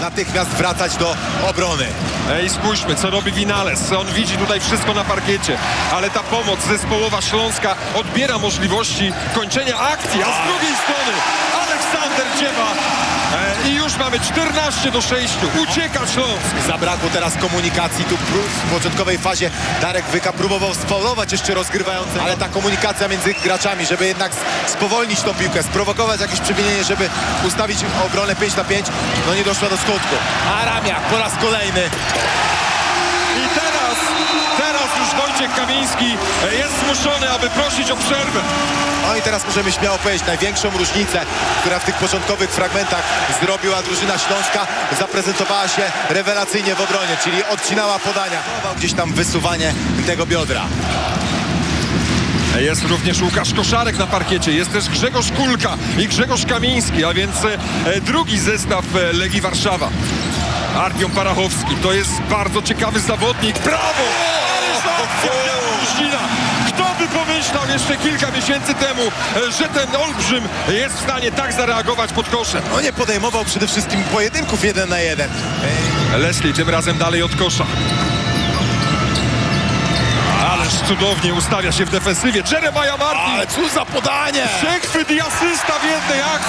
Natychmiast wracać do obrony. Ej, spójrzmy, co robi Vinales. On widzi tutaj wszystko na parkiecie, ale ta pomoc zespołowa Śląska odbiera możliwości kończenia akcji, a z drugiej strony Aleksander Dziewa e, i już mamy 14 do 6. Ucieka Śląsk. Zabrakło teraz komunikacji. Tu w początkowej fazie Darek Wyka próbował sfaulować jeszcze rozgrywającego, ale ta komunikacja między graczami, żeby jednak spowolnić tą piłkę, sprowokować jakieś przewinienie, żeby ustawić obronę 5 na 5, no nie doszła do skutku. A Ramiak po raz kolejny I teraz, teraz już Wojciech Kamiński e, jest zmuszony, aby prosić o przerwę. No i teraz możemy śmiało powiedzieć, największą różnicę, która w tych początkowych fragmentach zrobiła drużyna Śląska, zaprezentowała się rewelacyjnie w obronie, czyli odcinała podania. Gdzieś tam wysuwanie tego biodra. Jest również Łukasz Koszarek na parkiecie, jest też Grzegorz Kulka i Grzegorz Kamiński, a więc e, drugi zestaw e, Legii Warszawa. Artiom Parachowski to jest bardzo ciekawy zawodnik. Brawo! Ależ akcja. Kto by pomyślał jeszcze kilka miesięcy temu, e, że ten olbrzym jest w stanie tak zareagować pod koszem. No nie podejmował przede wszystkim pojedynków jeden na jeden. Leslie tym razem dalej od kosza. Ależ cudownie ustawia się w defensywie. Jeremiah Martin. Ale cóż za podanie! Przechwyt i asysta w jednej akcji.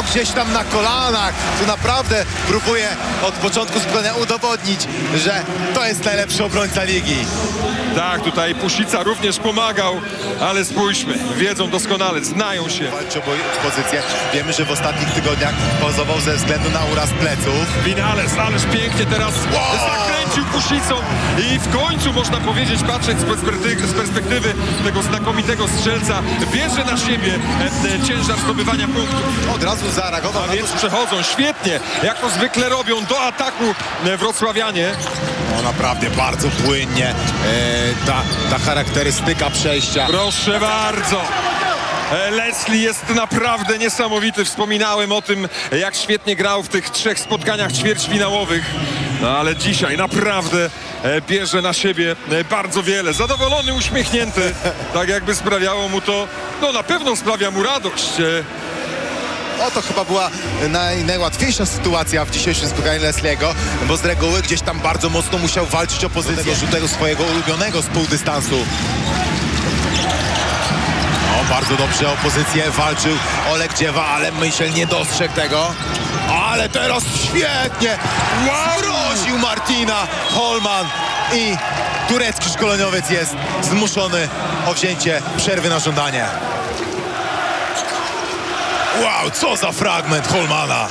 No gdzieś tam na kolanach. Tu naprawdę próbuje od początku spotkania udowodnić, że to jest najlepszy obrońca ligi. Tak, tutaj Pusica również pomagał, ale spójrzmy, wiedzą doskonale, znają się. Walczy o pozycję. Wiemy, że w ostatnich tygodniach pauzował ze względu na uraz pleców. Vinales, ależ pięknie teraz zakręcił Pusicą i w końcu można powiedzieć, patrzeć z perspektywy, z perspektywy tego znakomitego strzelca, bierze na siebie ciężar zdobywania punktów. Od razu zareagował A więc przechodzą świetnie, jak to zwykle robią, do ataku wrocławianie. No naprawdę bardzo płynnie e, ta, ta charakterystyka przejścia. Proszę bardzo. Leslie jest naprawdę niesamowity. Wspominałem o tym, jak świetnie grał w tych trzech spotkaniach ćwierćfinałowych. No ale dzisiaj naprawdę e, bierze na siebie e, bardzo wiele. Zadowolony, uśmiechnięty. Tak jakby sprawiało mu to, no na pewno sprawia mu radość. E, O, to chyba była naj, najłatwiejsza sytuacja w dzisiejszym spotkaniu Lesliego, bo z reguły gdzieś tam bardzo mocno musiał walczyć o pozycję tego rzutego swojego ulubionego z półdystansu. O, bardzo dobrze o pozycję walczył Olek Dziewa, ale myśl nie dostrzegł tego. Ale teraz świetnie zmroził Martina Holman i turecki szkoleniowiec jest zmuszony o wzięcie przerwy na żądanie. Wow, co za fragment Holmana!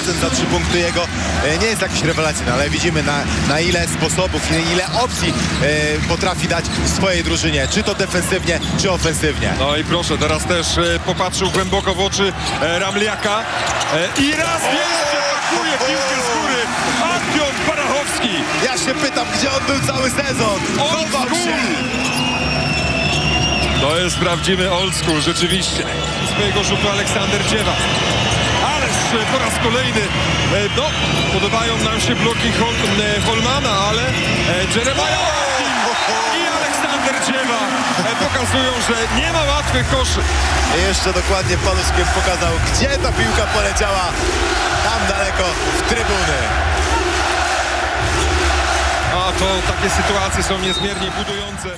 Za trzy punkty jego e, nie jest jakiś rewelacyjny, ale widzimy na, na ile sposobów, ile opcji e, potrafi dać swojej drużynie, czy to defensywnie, czy ofensywnie. No i proszę, teraz też e, popatrzył głęboko w oczy Ramliaka i raz jeszcze pakuje piłkę z góry Artiom Parachowski. Ja się pytam, gdzie on był cały sezon? Chował się! To jest prawdziwy old school, rzeczywiście. Swojego rzutu Aleksander Dziewa. Po raz kolejny, e, no, podobają nam się bloki Hol, e, Holmana, ale e, Jeremiah i Aleksander Dziewa pokazują, że nie ma łatwych koszy. Jeszcze dokładnie paluszkiem pokazał, gdzie ta piłka poleciała. Tam daleko, w trybuny. A to takie sytuacje są niezmiernie budujące.